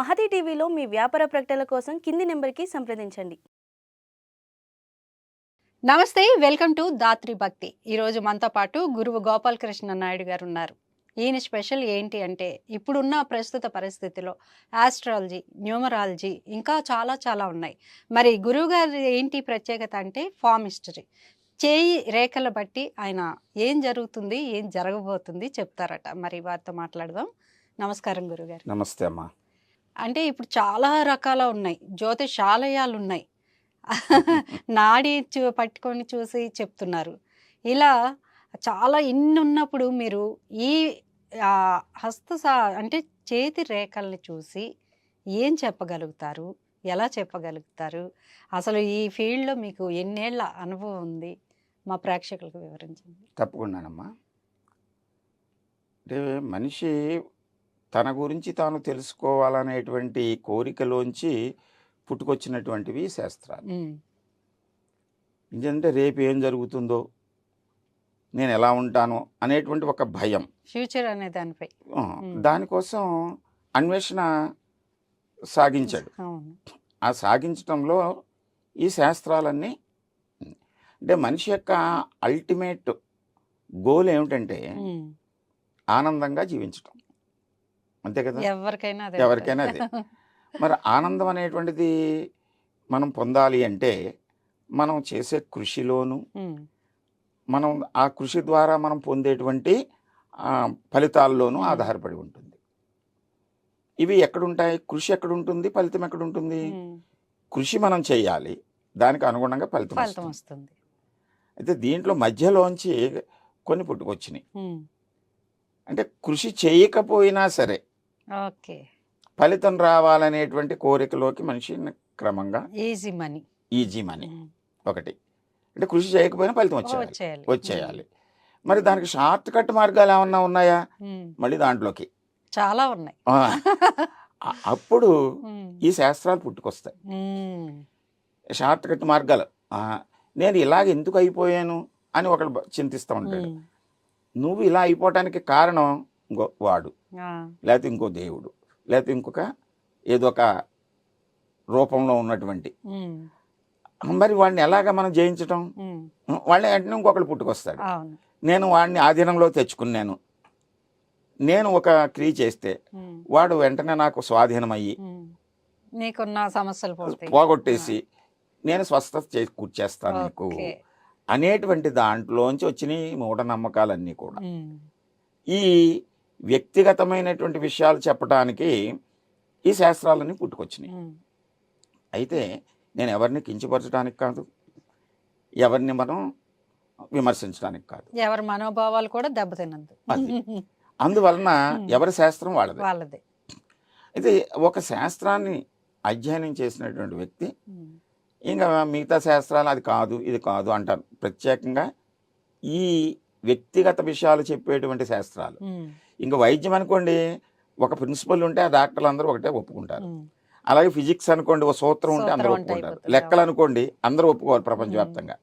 మహతి టీవీలో మీ వ్యాపార ప్రకటనల కోసం కింది నెంబర్కి సంప్రదించండి. నమస్తే వెల్కమ్ టు దాత్రి భక్తి. ఈరోజు మనతో పాటు గురువు గోపాలకృష్ణ నాయుడు గారు ఉన్నారు. ఈయన స్పెషల్ ఏంటి అంటే ఇప్పుడున్న ప్రస్తుత పరిస్థితిలో ఆస్ట్రాలజీ న్యూమరాలజీ ఇంకా చాలా చాలా ఉన్నాయి. మరి గురువు గారి ఏంటి ప్రత్యేకత అంటే ఫామ్ హిస్టరీ. చేయి రేఖల బట్టి ఆయన ఏం జరుగుతుంది ఏం జరగబోతుంది చెప్తారట. మరి వారితో మాట్లాడదాం. నమస్కారం గురుగారు. నమస్తే అమ్మా. అంటే ఇప్పుడు చాలా రకాల ఉన్నాయి. జ్యోతిషాలయాలు ఉన్నాయి నాడి చూ పట్టుకొని చూసి చెప్తున్నారు. ఇలా చాలా ఇన్ని ఉన్నప్పుడు మీరు ఈ హస్త అంటే చేతి రేఖల్ని చూసి ఏం చెప్పగలుగుతారు? ఎలా చెప్పగలుగుతారు? అసలు ఈ ఫీల్డ్లో మీకు ఎన్నేళ్ళ అనుభవం ఉంది? మా ప్రేక్షకులకు వివరించండి. తప్పకుండానమ్మా. అంటే మనిషి తన గురించి తాను తెలుసుకోవాలనేటువంటి కోరికలోంచి పుట్టుకొచ్చినటువంటివి శాస్త్రాలు. ఎందుకంటే రేపు ఏం జరుగుతుందో నేను ఎలా ఉంటాను అనేటువంటి ఒక భయం. ఫ్యూచర్ అనే దానిపై. దానికోసం అన్వేషణ సాగించాడు. ఆ సాగించటంలో ఈ శాస్త్రాలన్నీ అంటే మనిషి యొక్క అల్టిమేట్ గోల్ ఏమిటంటే ఆనందంగా జీవించటం. అంతే కదా? ఎవరికైనా అదే ఎవరికైనా అదే. మరి ఆనందం అనేటువంటిది మనం పొందాలి అంటే మనం చేసే కృషిలోను మనం ఆ కృషి ద్వారా మనం పొందేటువంటి ఫలితాల్లోనూ. ఆధారపడి ఉంటుంది. ఇవి ఎక్కడుంటాయి? కృషి ఎక్కడుంటుంది? ఫలితం ఎక్కడుంటుంది. కృషి మనం చేయాలి. దానికి అనుగుణంగా ఫలితం ఫలితం వస్తుంది. అయితే దీంట్లో మధ్యలోంచి కొన్ని పుట్టుకొచ్చినాయి. అంటే కృషి చేయకపోయినా సరే ఓకే. ఫలితం రావాలనేటువంటి కోరికలోకి మనిషి క్రమంగా ఈజీ మనీ ఈజీ మనీ ఒకటి. అంటే కృషి చేయకపోయినా ఫలితం వచ్చేయాలి. వచ్చేయాలి. మరి దానికి షార్ట్ కట్ మార్గాలు ఏమన్నా ఉన్నాయా? ఉమ్, మళ్ళీ దాంట్లోకి. చాలా ఉన్నాయి. అప్పుడు ఉమ్, ఈ శాస్త్రాలు పుట్టుకొస్తాయి. ఉమ్, షార్ట్ కట్ మార్గాలు నేను ఇలాగ ఎందుకు అయిపోయాను అని ఒకడు చింతిస్తూ ఉంటాడు. నువ్వు ఇలా అయిపోవటానికి కారణం ఇంకో వాడు. లేకపోతే ఇంకో దేవుడు. లేకపోతే ఇంకొక ఏదో ఒక రూపంలో ఉన్నటువంటి. మరి వాడిని ఎలాగ మనం జయించటం? వాళ్ళని వెంటనే ఇంకొకడు పుట్టుకొస్తాడు నేను వాడిని ఆధీనంలో తెచ్చుకున్నాను. నేను ఒక క్రియ చేస్తే వాడు వెంటనే నాకు స్వాధీనమయ్యి. నీకున్న సమస్యలు పోగొట్టేసి నేను స్వస్థత చేసి కూర్చేస్తాను నీకు అనేటువంటి దాంట్లోంచి వచ్చిన మూఢనమ్మకాలన్నీ కూడా. ఈ వ్యక్తిగతమైనటువంటి విషయాలు చెప్పడానికి ఈ శాస్త్రాలన్నీ పుట్టుకొచ్చినాయి. అయితే నేను ఎవరిని కించపరచడానికి కాదు ఎవరిని మనం విమర్శించడానికి కాదు. ఎవరి మనోభావాలు కూడా దెబ్బతినద్దు అది. అందువలన. ఎవరి శాస్త్రం వాళ్ళది. వాళ్ళదే. అయితే ఒక శాస్త్రాన్ని అధ్యయనం చేసినటువంటి వ్యక్తి ఇంకా మిగతా శాస్త్రాలు అది కాదు ఇది కాదు అంటారు. ప్రత్యేకంగా ఈ వ్యక్తిగత విషయాలు చెప్పేటువంటి శాస్త్రాలు. ఇంకా వైద్యం అనుకోండి ఒక ప్రిన్సిపల్ ఉంటే ఆ డాక్టర్లు అందరూ ఒకటే ఒప్పుకుంటారు. అలాగే ఫిజిక్స్ అనుకోండి ఒక సూత్రం ఉంటే అందరూ ఒప్పుకుంటారు. లెక్కలు అనుకోండి అందరూ ఒప్పుకోవాలి ప్రపంచవ్యాప్తంగా.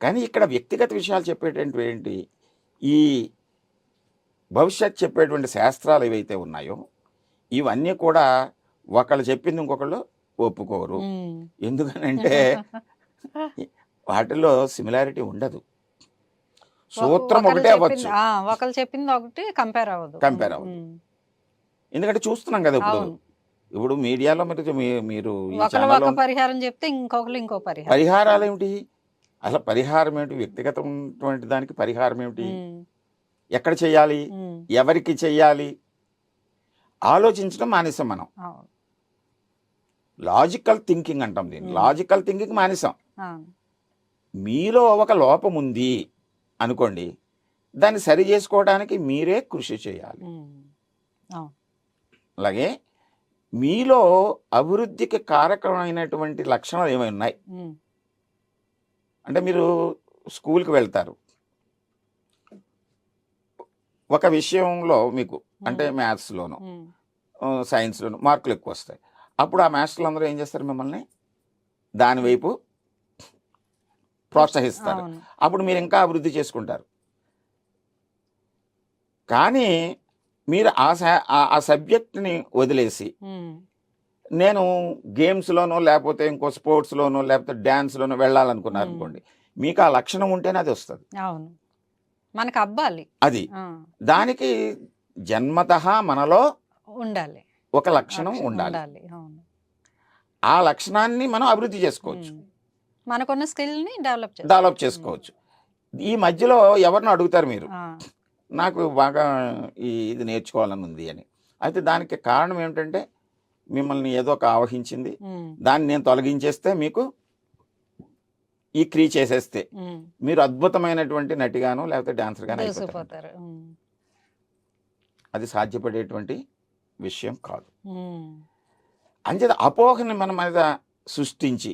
కానీ ఇక్కడ వ్యక్తిగత విషయాలు చెప్పేటువంటి ఏంటి? ఈ భవిష్యత్ చెప్పేటువంటి శాస్త్రాలు ఏవైతే ఉన్నాయో ఇవన్నీ కూడా ఒకళ్ళు చెప్పింది ఇంకొకళ్ళు ఒప్పుకోరు. ఎందుకనంటే వాటిలో సిమిలారిటీ ఉండదు. సూత్రం ఒకటే అవ్వచ్చు. ఒకళ్ళు చెప్పింది ఒకటి కంపేర్ అవ్వదు. Compare అవ్వదు. ఎందుకంటే చూస్తున్నాం కదా ఇప్పుడు. ఇప్పుడు మీడియాలో మీరు మీరు పరిహారం చెప్తే ఇంకొకరు ఇంకో పరిహారం. పరిహారాలు ఏమిటి? అసలు పరిహారం ఏమిటి? వ్యక్తిగతమైనటువంటి దానికి పరిహారం ఏమిటి? ఎక్కడ చేయాలి? ఎవరికి చెయ్యాలి ఆలోచించడం మానేసాం మనం. లాజికల్ థింకింగ్ అంటాం దీన్ని. లాజికల్ థింకింగ్ మానేసాం. మీలో ఒక లోపం ఉంది. అనుకోండి దాన్ని సరి చేసుకోవడానికి మీరే కృషి చేయాలి. అలాగే మీలో అభివృద్ధికి కారకమైనటువంటి లక్షణాలు ఏమైనా ఉన్నాయి? అంటే మీరు స్కూల్కి వెళ్తారు. ఒక విషయంలో మీకు అంటే మ్యాథ్స్లోను సైన్స్లోను మార్కులు ఎక్కువ వస్తాయి. అప్పుడు ఆ మాస్టర్లు అందరూ ఏం చేస్తారు మిమ్మల్ని? దాని వైపు ప్రోత్సహిస్తారు. అప్పుడు మీరు ఇంకా అభివృద్ధి చేసుకుంటారు. కానీ మీరు ఆ స- ఆ- సబ్జెక్ట్ని వదిలేసి నేను గేమ్స్లోనో లేకపోతే ఇంకో స్పోర్ట్స్లోనో లేకపోతే డ్యాన్స్లోనో వెళ్ళాలనుకున్నారు. అనుకోండి మీకు ఆ లక్షణం ఉంటేనే అది వస్తుంది. అవును. మనకు అబ్బాలి అది. దానికి జన్మత మనలో ఉండాలి. ఒక లక్షణం ఉండాలి. ఆ లక్షణాన్ని మనం అభివృద్ధి చేసుకోవచ్చు. మనకున్న స్కిల్ని డెవలప్ డెవలప్ చేసుకోవచ్చు. ఈ మధ్యలో ఎవరిని అడుగుతారు మీరు. నాకు బాగా ఈ ఇది నేర్చుకోవాలని ఉంది అని. అయితే దానికి కారణం ఏమిటంటే మిమ్మల్ని ఏదో ఒక ఆవహించింది. దాన్ని నేను తొలగించేస్తే మీకు ఈ క్రీ చేసేస్తే మీరు అద్భుతమైనటువంటి నటిగాను లేకపోతే డాన్సర్గాను అయిపోతారు. అది సాధ్యపడేటువంటి విషయం కాదు. అంచేత అపోహని మన మీద సృష్టించి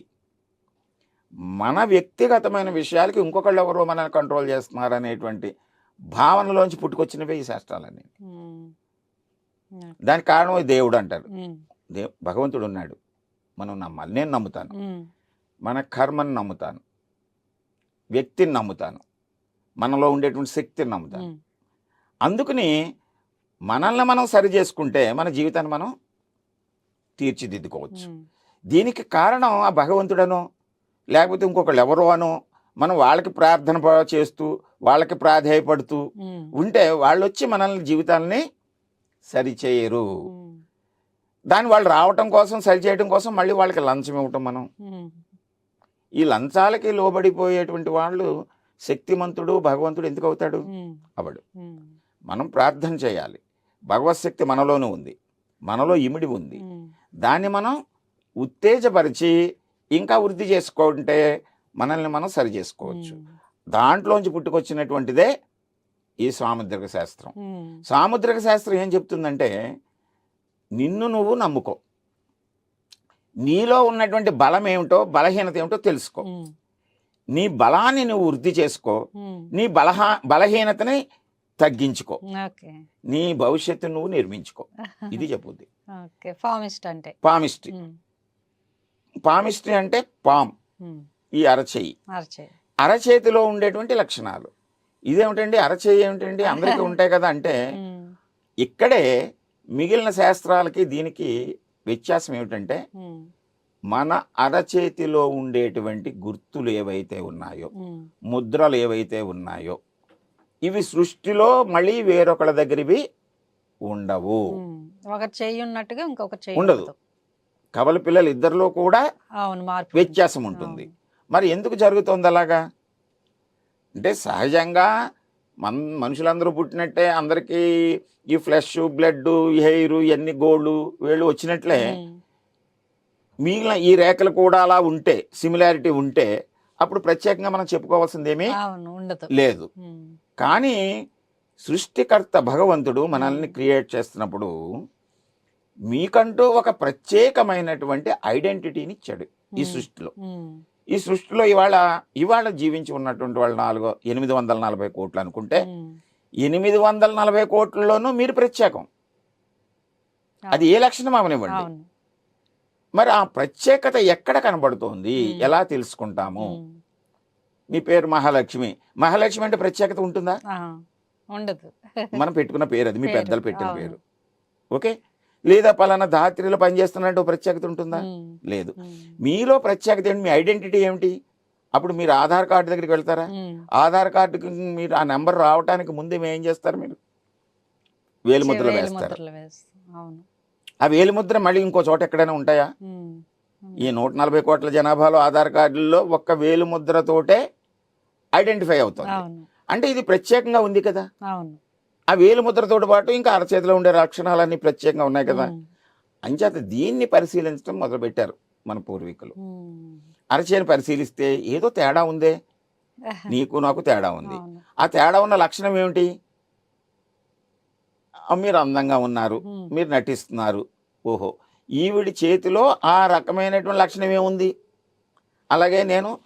మన వ్యక్తిగతమైన విషయాలకి ఇంకొకళ్ళు ఎవరో మనల్ని కంట్రోల్ చేస్తున్నారు అనేటువంటి భావనలోంచి పుట్టుకొచ్చినవే ఈ శాస్త్రాలన్నీ. ఉమ్, దానికి కారణం దేవుడు అంటారు ఉమ్, దే భగవంతుడు ఉన్నాడు మనం నమ్మాలి. నేను నమ్ముతాను. ఉమ్, మన కర్మని నమ్ముతాను. వ్యక్తిని నమ్ముతాను. మనలో ఉండేటువంటి శక్తిని నమ్ముతాను. అందుకని మనల్ని మనం సరి చేసుకుంటే మన జీవితాన్ని మనం తీర్చిదిద్దుకోవచ్చు. దీనికి కారణం ఆ భగవంతుడనో లేకపోతే ఇంకొకళ్ళు ఎవరో అనో మనం వాళ్ళకి ప్రార్థన చేస్తూ వాళ్ళకి ప్రాధేయపడుతూ ఉంటే వాళ్ళు వచ్చి మనల్ని జీవితాలని సరిచేయరు. దాన్ని వాళ్ళు రావటం కోసం సరి చేయడం కోసం మళ్ళీ వాళ్ళకి లంచం ఇవ్వటం మనం. ఈ లంచాలకి లోబడిపోయేటువంటి వాళ్ళు శక్తిమంతుడు భగవంతుడు ఎందుకు అవుతాడు? అవడు మనం ప్రార్థన చేయాలి. భగవత్ శక్తి మనలోనూ ఉంది. మనలో ఇమిడి ఉంది. దాన్ని మనం ఉత్తేజపరిచి ఇంకా వృద్ధి చేసుకుంటే మనల్ని మనం సరి చేసుకోవచ్చు. దాంట్లోంచి పుట్టుకొచ్చినటువంటిదే ఈ సాముద్రిక శాస్త్రం. సాముద్రిక శాస్త్రం ఏం చెప్తుందంటే నిన్ను నువ్వు నమ్ముకో. నీలో ఉన్నటువంటి బలం ఏమిటో బలహీనత ఏమిటో తెలుసుకో. నీ బలాన్ని నువ్వు వృద్ధి చేసుకో. నీ బలహా బలహీనతని తగ్గించుకో. నీ భవిష్యత్తు నువ్వు నిర్మించుకో. ఇది చెప్పుద్ది. ఓకే. ఫార్మిస్ట్ అంటే. ఉమ్, పామిస్ట్రీ అంటే పామ్. ఈ అరచేయి. అరచే అరచేతిలో ఉండేటువంటి లక్షణాలు. ఇదేమిటండి? అరచేయి ఏమిటండి? అందరికీ ఉంటాయి కదా అంటే ఇక్కడే మిగిలిన శాస్త్రాలకి దీనికి వ్యత్యాసం ఏమిటంటే మన అరచేతిలో ఉండేటువంటి గుర్తులు ఏవైతే ఉన్నాయో ముద్రలు ఏవైతే ఉన్నాయో ఇవి సృష్టిలో మళ్ళీ వేరొకళ్ళ దగ్గరివి ఉండవు. ఉమ్. ఒకటి చెయ్యి ఉన్నట్టుగా ఇంకొకటి చెయ్యి ఉండదు. కవల పిల్లలు ఇద్దరిలో కూడా వ్యత్యాసం ఉంటుంది. మరి ఎందుకు జరుగుతోంది అలాగా? అంటే సహజంగా మన్ మనుషులందరూ పుట్టినట్టే అందరికీ ఈ ఫ్లెష్ బ్లడ్ హెయిర్ ఇవన్నీ గోళ్ళు వేళ్ళు వచ్చినట్లే. మిగిలిన ఈ రేఖలు కూడా అలా ఉంటే సిమిలారిటీ ఉంటే అప్పుడు ప్రత్యేకంగా మనం చెప్పుకోవాల్సింది ఏమీ లేదు. కానీ సృష్టికర్త భగవంతుడు మనల్ని క్రియేట్ చేస్తున్నప్పుడు మీకంటూ ఒక ప్రత్యేకమైనటువంటి ఐడెంటిటీని ఇచ్చాడు ఈ సృష్టిలో. ఈ సృష్టిలో ఇవాళ ఇవాళ జీవించి ఉన్నటువంటి వాళ్ళు నాలుగు ఎనిమిది వందల నలభై కోట్లు అనుకుంటే ఎనిమిది వందల నలభై కోట్లలోనూ మీరు ప్రత్యేకం. అది ఏ లక్షణం అవనివ్వండి. అవును. మరి ఆ ప్రత్యేకత ఎక్కడ కనబడుతోంది. ఎలా తెలుసుకుంటాము? మీ పేరు మహాలక్ష్మి. మహాలక్ష్మి అంటే ప్రత్యేకత ఉంటుందా? ఉండదు. మనం పెట్టుకున్న పేరు అది మీ పెద్దలు పెట్టిన. పేరు. ఓకే? లేదా పలానా ధాత్రిలో పనిచేస్తున్నట్టు ఒక ప్రత్యేకత ఉంటుందా? లేదు. మీలో ప్రత్యేకత ఏంటి? మీ ఐడెంటిటీ ఏమిటి? అప్పుడు మీరు ఆధార్ కార్డు దగ్గరికి వెళ్తారా? ఆధార్ కార్డుకి మీరు ఆ నెంబర్ రావడానికి ముందే ఏం చేస్తారు మీరు? వేలు ముద్రలు వేలు వేస్తారు. ఆ వేలు ముద్ర మళ్ళీ ఇంకో చోట ఎక్కడైనా ఉంటాయా? ఈ నూట నలభై కోట్ల జనాభాలో ఆధార్ కార్డుల్లో ఒక్క వేలు ముద్రతోటే ఐడెంటిఫై అవుతుంది. అంటే ఇది ప్రత్యేకంగా ఉంది కదా? అవును. ఆ వేలు ముద్రతో పాటు ఇంకా అరచేతిలో ఉండే లక్షణాలన్నీ ప్రత్యేకంగా ఉన్నాయి కదా. అంచేత దీన్ని పరిశీలించడం మొదలుపెట్టారు మన పూర్వీకులు. అరచేని పరిశీలిస్తే ఏదో తేడా ఉందే. నీకు నాకు తేడా ఉంది. ఆ తేడా ఉన్న లక్షణం ఏమిటి? మీరు అందంగా ఉన్నారు. మీరు నటిస్తున్నారు. ఓహో. ఈవిడి చేతిలో ఆ రకమైనటువంటి లక్షణం ఏముంది? అలాగే నేను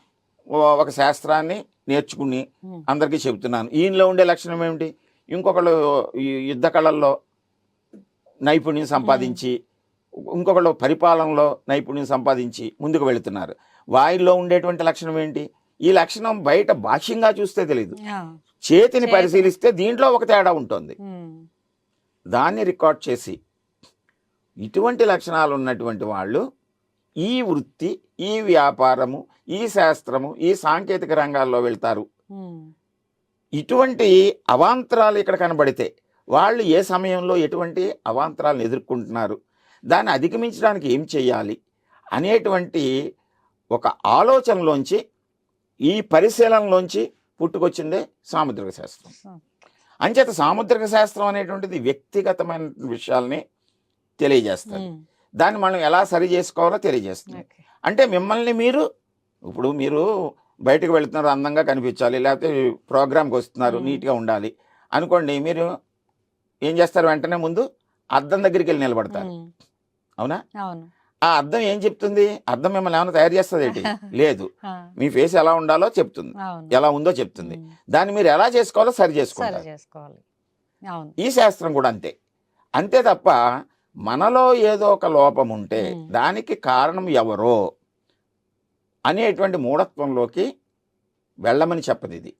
ఒక శాస్త్రాన్ని నేర్చుకుని అందరికీ చెబుతున్నాను. ఈయనలో ఉండే లక్షణం ఏమిటి? ఇంకొకళ్ళు ఈ యుద్ధ కళల్లో నైపుణ్యం సంపాదించి ఇంకొకళ్ళు పరిపాలనలో నైపుణ్యం సంపాదించి ముందుకు వెళుతున్నారు. వారిలో ఉండేటువంటి లక్షణం ఏంటి? ఈ లక్షణం బయట బాహ్యంగా చూస్తే తెలియదు చేతిని చేతి. పరిశీలిస్తే దీంట్లో ఒక తేడా ఉంటుంది. దాన్ని రికార్డ్ చేసి ఇటువంటి లక్షణాలు ఉన్నటువంటి వాళ్ళు ఈ వృత్తి ఈ వ్యాపారము ఈ శాస్త్రము ఈ సాంకేతిక రంగాల్లో వెళ్తారు. ఇటువంటి అవాంతరాలు ఇక్కడ కనబడితే వాళ్ళు ఏ సమయంలో ఎటువంటి అవాంతరాలను ఎదుర్కొంటున్నారు? దాన్ని అధిగమించడానికి ఏం చేయాలి? అనేటువంటి ఒక ఆలోచనలోంచి ఈ పరిశీలనలోంచి పుట్టుకొచ్చిందే సాముద్రిక శాస్త్రం. అంచేత సాముద్రిక శాస్త్రం అనేటువంటిది వ్యక్తిగతమైన విషయాల్ని తెలియజేస్తుంది. దాన్ని మనం ఎలా సరి చేసుకోవాలో తెలియజేస్తుంది. అంటే మిమ్మల్ని మీరు ఇప్పుడు మీరు బయటకు వెళ్తున్నారు అందంగా కనిపించాలి లేకపోతే ప్రోగ్రామ్కి వస్తున్నారు. నీట్గా ఉండాలి. అనుకోండి మీరు ఏం చేస్తారు వెంటనే ముందు అద్దం దగ్గరికి వెళ్ళి నిలబడతారు అవునా? ఆ అద్దం ఏం చెప్తుంది? అద్దం మిమ్మల్ని ఏమైనా తయారు చేస్తుంది ఏంటి? లేదు. మీ ఫేస్ ఎలా ఉండాలో చెప్తుంది. ఎలా ఉందో చెప్తుంది. దాన్ని మీరు ఎలా చేసుకోవాలో సరి చేసుకోవాలి. ఈ శాస్త్రం కూడా అంతే. అంతే తప్ప మనలో ఏదో ఒక లోపం ఉంటే. దానికి కారణం ఎవరో అనేటువంటి మూఢత్వంలోకి వెళ్ళమని చెప్పదు ఇది.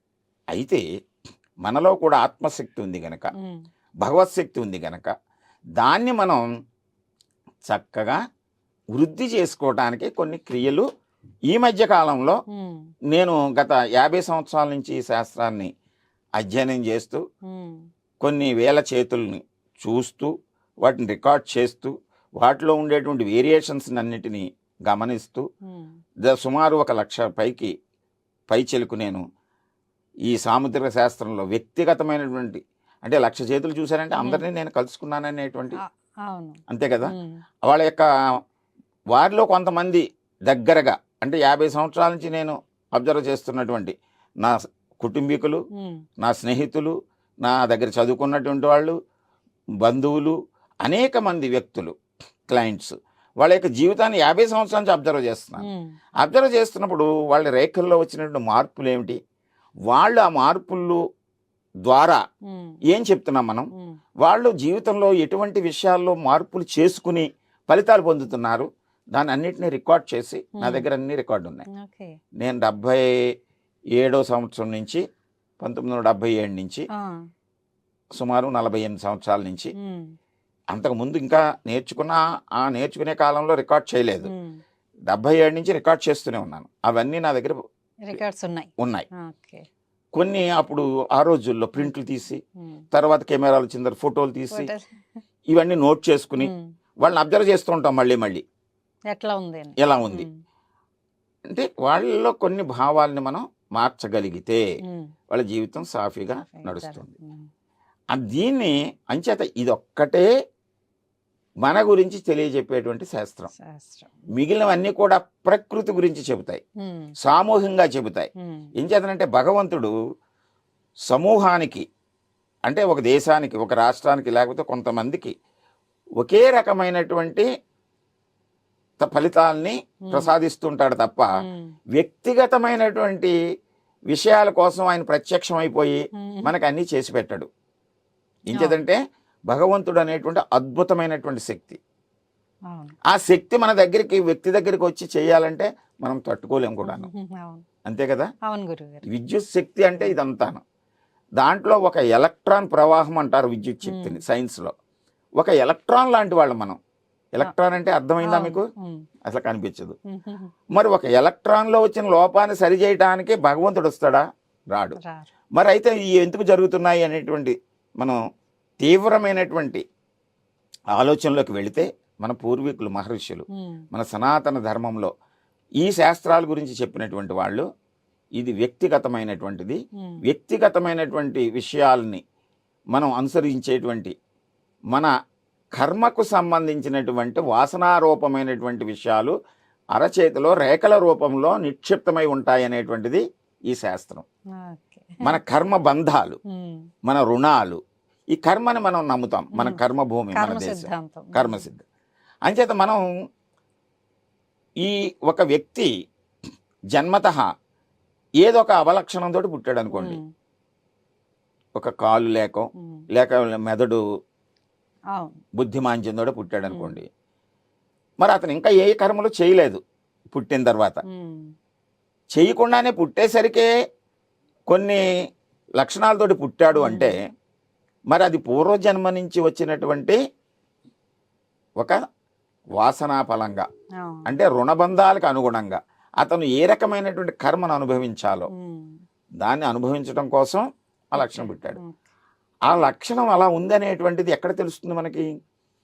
అయితే మనలో కూడా ఆత్మశక్తి ఉంది గనక ఉమ్, భగవత్ శక్తి ఉంది గనక దాన్ని మనం చక్కగా వృద్ధి చేసుకోవడానికి కొన్ని క్రియలు ఈ మధ్య కాలంలో నేను గత యాభై సంవత్సరాల నుంచి ఈ శాస్త్రాన్ని అధ్యయనం చేస్తూ కొన్ని వేల చేతుల్ని చూస్తూ వాటిని రికార్డ్ చేస్తూ వాటిలో ఉండేటువంటి వేరియేషన్స్ అన్నిటినీ గమనిస్తూ సుమారు ఒక లక్ష పైకి పై చెలుకు నేను ఈ సాముద్రిక శాస్త్రంలో వ్యక్తిగతమైనటువంటి అంటే లక్ష చేతులు చూశానంటే అందరినీ నేను కలుసుకున్నాననేటువంటి అంతే కదా? వాళ్ళ యొక్క వారిలో కొంతమంది దగ్గరగా అంటే యాభై సంవత్సరాల నుంచి నేను అబ్జర్వ్ చేస్తున్నటువంటి నా కుటుంబీకులు నా స్నేహితులు నా దగ్గర చదువుకున్నటువంటి వాళ్ళు బంధువులు అనేక మంది వ్యక్తులు క్లయింట్స్. వాళ్ళ యొక్క జీవితాన్ని యాభై సంవత్సరాల నుంచి అబ్జర్వ్ చేస్తున్నాను ఉమ్, అబ్జర్వ్ చేస్తున్నప్పుడు వాళ్ళ రేఖల్లో వచ్చినటువంటి మార్పులు ఏమిటి? వాళ్ళు ఆ మార్పులు ద్వారా ఏం చెప్తున్నాం మనం? వాళ్ళు జీవితంలో ఎటువంటి విషయాల్లో మార్పులు చేసుకుని ఫలితాలు పొందుతున్నారు? దాన్ని అన్నిటినీ రికార్డ్ చేసి నా. దగ్గర అన్ని రికార్డు ఉన్నాయి. నేను డెబ్భై ఏడో సంవత్సరం నుంచి పంతొమ్మిది వందల డెబ్భై ఏడు నుంచి సుమారు నలభై ఎనిమిది సంవత్సరాల నుంచి అంతకుముందు ఇంకా నేర్చుకున్న ఆ నేర్చుకునే కాలంలో రికార్డ్ చేయలేదు. డెబ్భై ఏడు నుంచి రికార్డ్ చేస్తూనే ఉన్నాను. అవన్నీ నా దగ్గర రికార్డ్స్ ఉన్నాయి. ఉన్నాయి. కొన్ని అప్పుడు ఆ రోజుల్లో ప్రింట్లు తీసి తర్వాత కెమెరాలు చిందర ఫోటోలు తీసి ఇవన్నీ నోట్ చేసుకుని వాళ్ళని అబ్జర్వ్ చేస్తూ ఉంటాం మళ్ళీ మళ్ళీ. ఎట్లా ఉంది ఎలా ఉంది? అంటే వాళ్ళలో కొన్ని భావాల్ని మనం మార్చగలిగితే వాళ్ళ జీవితం సాఫీగా నడుస్తుంది. దీన్ని అంచేత ఇదొక్కటే మన గురించి తెలియజెప్పేటువంటి శాస్త్రం. శాస్త్రం. మిగిలినవన్నీ కూడా ప్రకృతి గురించి చెబుతాయి. సామూహికంగా చెబుతాయి. ఏం చేతనంటే భగవంతుడు సమూహానికి అంటే ఒక దేశానికి ఒక రాష్ట్రానికి లేకపోతే కొంతమందికి ఒకే రకమైనటువంటి ఫలితాల్ని ప్రసాదిస్తుంటాడు తప్ప వ్యక్తిగతమైనటువంటి విషయాల కోసం ఆయన ప్రత్యక్షమైపోయి మనకు అన్నీ చేసి పెట్టడు. ఇంకేదంటే భగవంతుడు అనేటువంటి అద్భుతమైనటువంటి శక్తి. ఆ శక్తి మన దగ్గరికి వ్యక్తి దగ్గరికి వచ్చి చేయాలంటే మనం తట్టుకోలేం కూడాను. అంతే కదా? విద్యుత్ శక్తి అంటే ఇదంతాను. దాంట్లో ఒక ఎలక్ట్రాన్ ప్రవాహం అంటారు విద్యుత్ శక్తిని సైన్స్లో. ఒక ఎలక్ట్రాన్ లాంటి వాళ్ళు మనం. ఎలక్ట్రాన్ అంటే అర్థమైందా మీకు? అసలు కనిపించదు. మరి ఒక ఎలక్ట్రాన్లో వచ్చిన లోపాన్ని సరిచేయడానికి భగవంతుడు వస్తాడా? రాడు. మరి అయితే ఎందుకు జరుగుతున్నాయి అనేటువంటి మనం తీవ్రమైనటువంటి ఆలోచనలోకి వెళితే మన పూర్వీకులు మహర్షులు మన సనాతన ధర్మంలో ఈ శాస్త్రాల గురించి చెప్పినటువంటి వాళ్ళు ఇది వ్యక్తిగతమైనటువంటిది. వ్యక్తిగతమైనటువంటి విషయాల్ని మనం అనుసరించేటువంటి మన కర్మకు సంబంధించినటువంటి వాసనారూపమైనటువంటి విషయాలు అరచేతిలో రేఖల రూపంలో నిక్షిప్తమై ఉంటాయనేటువంటిది ఈ శాస్త్రం. మన కర్మ బంధాలు మన రుణాలు ఈ కర్మని మనం నమ్ముతాం. మన. కర్మభూమి మన కర్మ దేశం. కర్మసిద్ధ. అంచేత మనం ఈ ఒక వ్యక్తి జన్మత ఏదో ఒక అవలక్షణంతో పుట్టాడు అనుకోండి ఒక కాలు లేకో లేక మెదడు బుద్ధిమాంద్యంతో పుట్టాడు అనుకోండి మరి అతను ఇంకా ఏ కర్మలు చేయలేదు పుట్టిన తర్వాత. చేయకుండానే పుట్టేసరికే కొన్ని లక్షణాలతోటి పుట్టాడు అంటే మరి అది పూర్వజన్మ నుంచి వచ్చినటువంటి ఒక వాసనా ఫలంగా ఆ. అంటే రుణబంధాలకు అనుగుణంగా అతను ఏ రకమైనటువంటి కర్మను అనుభవించాలో. దాన్ని అనుభవించడం కోసం ఆ లక్షణం పెట్టాడు. ఆ లక్షణం అలా ఉందనేటువంటిది ఎక్కడ తెలుస్తుంది మనకి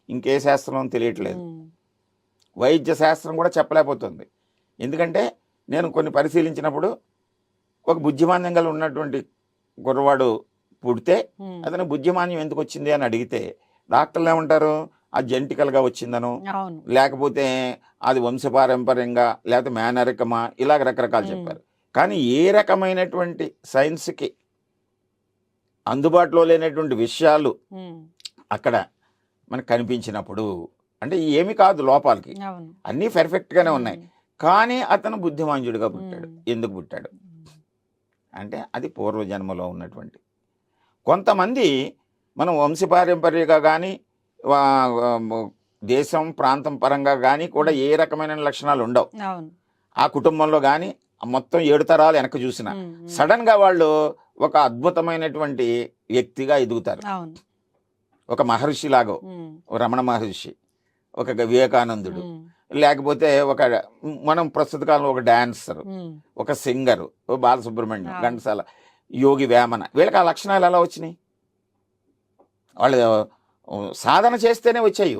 ఇంకే శాస్త్రం తెలియట్లేదు. వైద్య శాస్త్రం కూడా చెప్పలేకపోతుంది ఎందుకంటే నేను కొన్ని పరిశీలించినప్పుడు ఒక బుద్ధిమాన్యం గల ఉన్నటువంటి కుర్రవాడు పుడితే. అతను బుద్ధిమాన్యం ఎందుకు వచ్చింది అని అడిగితే డాక్టర్లు ఏమంటారు అది జెంటికల్గా వచ్చిందను లేకపోతే అది వంశపారంపర్యంగా లేకపోతే మేనరికమా ఇలాగ రకరకాలు. చెప్పారు కానీ ఏ రకమైనటువంటి సైన్స్కి అందుబాటులో లేనటువంటి విషయాలు. అక్కడ మనకు కనిపించినప్పుడు అంటే ఏమి కాదు లోపాలకి అన్నీ పర్ఫెక్ట్గానే ఉన్నాయి. కానీ అతను బుద్ధిమాంజుడిగా పుట్టాడు. ఎందుకు పుట్టాడు. అంటే అది పూర్వజన్మలో ఉన్నటువంటి కొంతమంది మనం వంశపారంపర్యంగా కానీ దేశం ప్రాంతం పరంగా కానీ కూడా ఏ రకమైన లక్షణాలు ఉండవు ఆ కుటుంబంలో కానీ మొత్తం ఏడు తరాలు వెనక చూసిన ఉమ్. ఉమ్. సడన్గా వాళ్ళు ఒక అద్భుతమైనటువంటి వ్యక్తిగా ఎదుగుతారు ఒక మహర్షి లాగో రమణ మహర్షి ఒక వివేకానందుడు. లేకపోతే ఒక మనం ప్రస్తుత కాలంలో ఒక డాన్సర్. ఒక సింగర్ బాలసుబ్రహ్మణ్యం. ఘంటసాల యోగి వేమన. వీళ్ళకి ఆ లక్షణాలు ఎలా వచ్చినాయి? వాళ్ళు సాధన చేస్తేనే వచ్చాయి.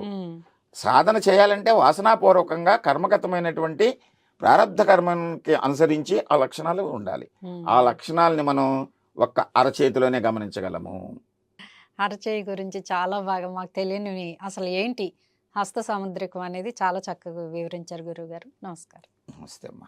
సాధన చేయాలంటే వాసనాపూర్వకంగా కర్మగతమైనటువంటి ప్రారంధ కర్మకి అనుసరించి ఆ లక్షణాలు ఉండాలి. ఆ లక్షణాలని మనం ఒక్క అరచేతిలోనే గమనించగలము. అరచేయి గురించి చాలా బాగా మాకు తెలియని అసలు ఏంటి? హస్త సముద్రికం అనేది చాలా చక్కగా వివరించారు గురువు గారు నమస్కారం. నమస్తే అమ్మా.